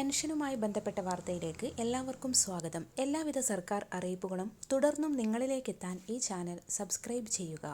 പെൻഷനുമായി ബന്ധപ്പെട്ട വാർത്തയിലേക്ക് എല്ലാവർക്കും സ്വാഗതം. എല്ലാവിധ സർക്കാർ അറിയിപ്പുകളും തുടർന്നും നിങ്ങളിലേക്കെത്താൻ ഈ ചാനൽ സബ്സ്ക്രൈബ് ചെയ്യുക.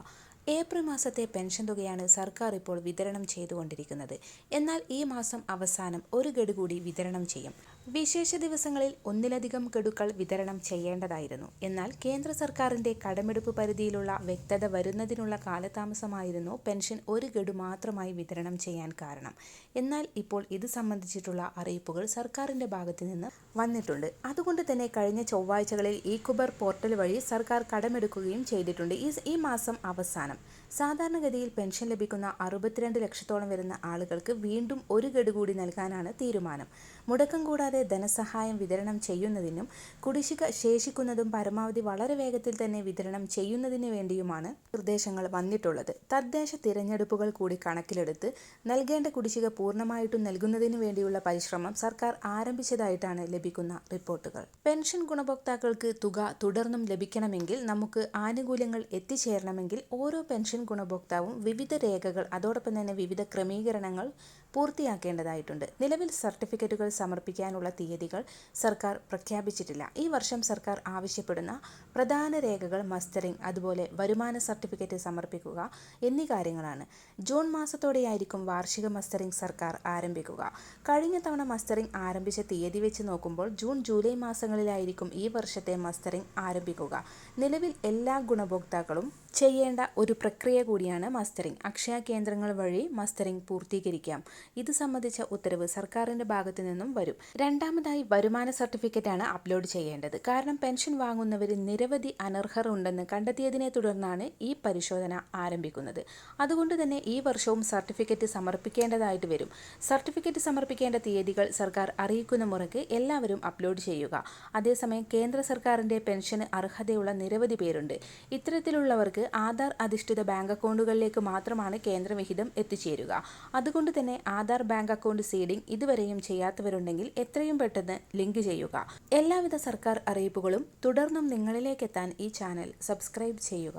ഏപ്രിൽ മാസത്തെ പെൻഷൻ തുകയാണ് സർക്കാർ ഇപ്പോൾ വിതരണം ചെയ്തുകൊണ്ടിരിക്കുന്നത്. എന്നാൽ ഈ മാസം അവസാനം ഒരു ഗഡു കൂടി വിതരണം ചെയ്യും. വിശേഷ ദിവസങ്ങളിൽ ഒന്നിലധികം ഗഡുക്കൾ വിതരണം ചെയ്യേണ്ടതായിരുന്നു. എന്നാൽ കേന്ദ്ര സർക്കാരിന്റെ കടമെടുപ്പ് പരിധിയിലുള്ള വ്യക്തത വരുന്നതിനുള്ള കാലതാമസമായിരുന്നു പെൻഷൻ ഒരു ഗഡു മാത്രമായി വിതരണം ചെയ്യാൻ കാരണം. എന്നാൽ ഇപ്പോൾ ഇത് സംബന്ധിച്ചിട്ടുള്ള അറിയിപ്പുകൾ സർക്കാരിന്റെ ഭാഗത്തു നിന്ന് വന്നിട്ടുണ്ട്. അതുകൊണ്ട് തന്നെ കഴിഞ്ഞ ചൊവ്വാഴ്ചകളിൽ ഈ കുബർ പോർട്ടൽ വഴി സർക്കാർ കടമെടുക്കുകയും ചെയ്തിട്ടുണ്ട്. ഈ ഈ മാസം അവസാനം. സാധാരണഗതിയിൽ പെൻഷൻ ലഭിക്കുന്ന അറുപത്തിരണ്ട് ലക്ഷത്തോളം വരുന്ന ആളുകൾക്ക് വീണ്ടും ഒരു ഗഡു കൂടി നൽകാനാണ് തീരുമാനം. മുടക്കം കൂടാതെ ധനസഹായം വിതരണം ചെയ്യുന്നതിനും കുടിശ്ശിക ശേഷിക്കുന്നതും പരമാവധി വളരെ വേഗത്തിൽ തന്നെ വിതരണം ചെയ്യുന്നതിന് വേണ്ടിയുമാണ് നിർദ്ദേശങ്ങൾ വന്നിട്ടുള്ളത്. തദ്ദേശ തിരഞ്ഞെടുപ്പുകൾ കൂടി കണക്കിലെടുത്ത് നൽകേണ്ട കുടിശ്ശിക പൂർണമായിട്ടും നൽകുന്നതിന് വേണ്ടിയുള്ള പരിശ്രമം സർക്കാർ ആരംഭിച്ചതായിട്ടാണ് ലഭിക്കുന്ന റിപ്പോർട്ടുകൾ. പെൻഷൻ ഗുണഭോക്താക്കൾക്ക് തുക തുടർന്നും ലഭിക്കണമെങ്കിൽ നമുക്ക് ആനുകൂല്യങ്ങൾ എത്തിച്ചേരണമെങ്കിൽ ഓരോ പെൻഷൻ ഗുണഭോക്താവും വിവിധ രേഖകൾ അതോടൊപ്പം തന്നെ വിവിധ ക്രമീകരണങ്ങൾ പൂർത്തിയാക്കേണ്ടതായിട്ടുണ്ട്. നിലവിൽ സർട്ടിഫിക്കറ്റുകൾ സമർപ്പിക്കാനുള്ള തീയതികൾ സർക്കാർ പ്രഖ്യാപിച്ചിട്ടില്ല. ഈ വർഷം സർക്കാർ ആവശ്യപ്പെടുന്ന പ്രധാന രേഖകൾ മസ്റ്ററിംഗ് അതുപോലെ വരുമാന സർട്ടിഫിക്കറ്റ് സമർപ്പിക്കുക എന്നീ കാര്യങ്ങളാണ്. ജൂൺ മാസത്തോടെയായിരിക്കും വാർഷിക മസ്റ്ററിംഗ് സർക്കാർ ആരംഭിക്കുക. കഴിഞ്ഞ തവണ മസ്റ്ററിംഗ് ആരംഭിച്ച തീയതി വെച്ച് നോക്കുമ്പോൾ ജൂൺ ജൂലൈ മാസങ്ങളിലായിരിക്കും ഈ വർഷത്തെ മസ്റ്ററിംഗ് ആരംഭിക്കുക. നിലവിൽ എല്ലാ ഗുണഭോക്താക്കളും ചെയ്യേണ്ട ഒരു പ്രക്രിയ കൂടിയാണ് മസ്റ്ററിംഗ്. അക്ഷയ കേന്ദ്രങ്ങൾ വഴി മസ്റ്ററിംഗ് പൂർത്തീകരിക്കാം. ഇത് സംബന്ധിച്ച ഉത്തരവ് സർക്കാരിന്റെ ഭാഗത്തു നിന്നും വരും. രണ്ടാമതായി വരുമാന സർട്ടിഫിക്കറ്റാണ് അപ്ലോഡ് ചെയ്യേണ്ടത്. കാരണം പെൻഷൻ വാങ്ങുന്നവരിൽ നിരവധി അനർഹർ ഉണ്ടെന്ന് കണ്ടെത്തിയതിനെ തുടർന്നാണ് ഈ പരിശോധന ആരംഭിക്കുന്നത്. അതുകൊണ്ട് തന്നെ ഈ വർഷവും സർട്ടിഫിക്കറ്റ് സമർപ്പിക്കേണ്ടതായിട്ട് വരും. സർട്ടിഫിക്കറ്റ് സമർപ്പിക്കേണ്ട തീയതികൾ സർക്കാർ അറിയിക്കുന്ന മുറയ്ക്ക് എല്ലാവരും അപ്ലോഡ് ചെയ്യുക. അതേസമയം കേന്ദ്ര സർക്കാരിന്റെ പെൻഷന് അർഹതയുള്ള നിരവധി പേരുണ്ട്. ഇത്തരത്തിലുള്ളവർക്ക് ആധാർ അധിഷ്ഠിത ബാങ്ക് അക്കൗണ്ടുകളിലേക്ക് മാത്രമാണ് കേന്ദ്രവിഹിതം എത്തിച്ചേരുക. അതുകൊണ്ട് തന്നെ ആധാർ ബാങ്ക് അക്കൗണ്ട് സീഡിംഗ് ഇതുവരെയും ചെയ്യാത്തവരുണ്ടെങ്കിൽ എത്രയും പെട്ടെന്ന് ലിങ്ക് ചെയ്യുക. എല്ലാവിധ സർക്കാർ അറിയിപ്പുകളും തുടർന്നും നിങ്ങളിലേക്കെത്താൻ ഈ ചാനൽ സബ്സ്ക്രൈബ് ചെയ്യുക.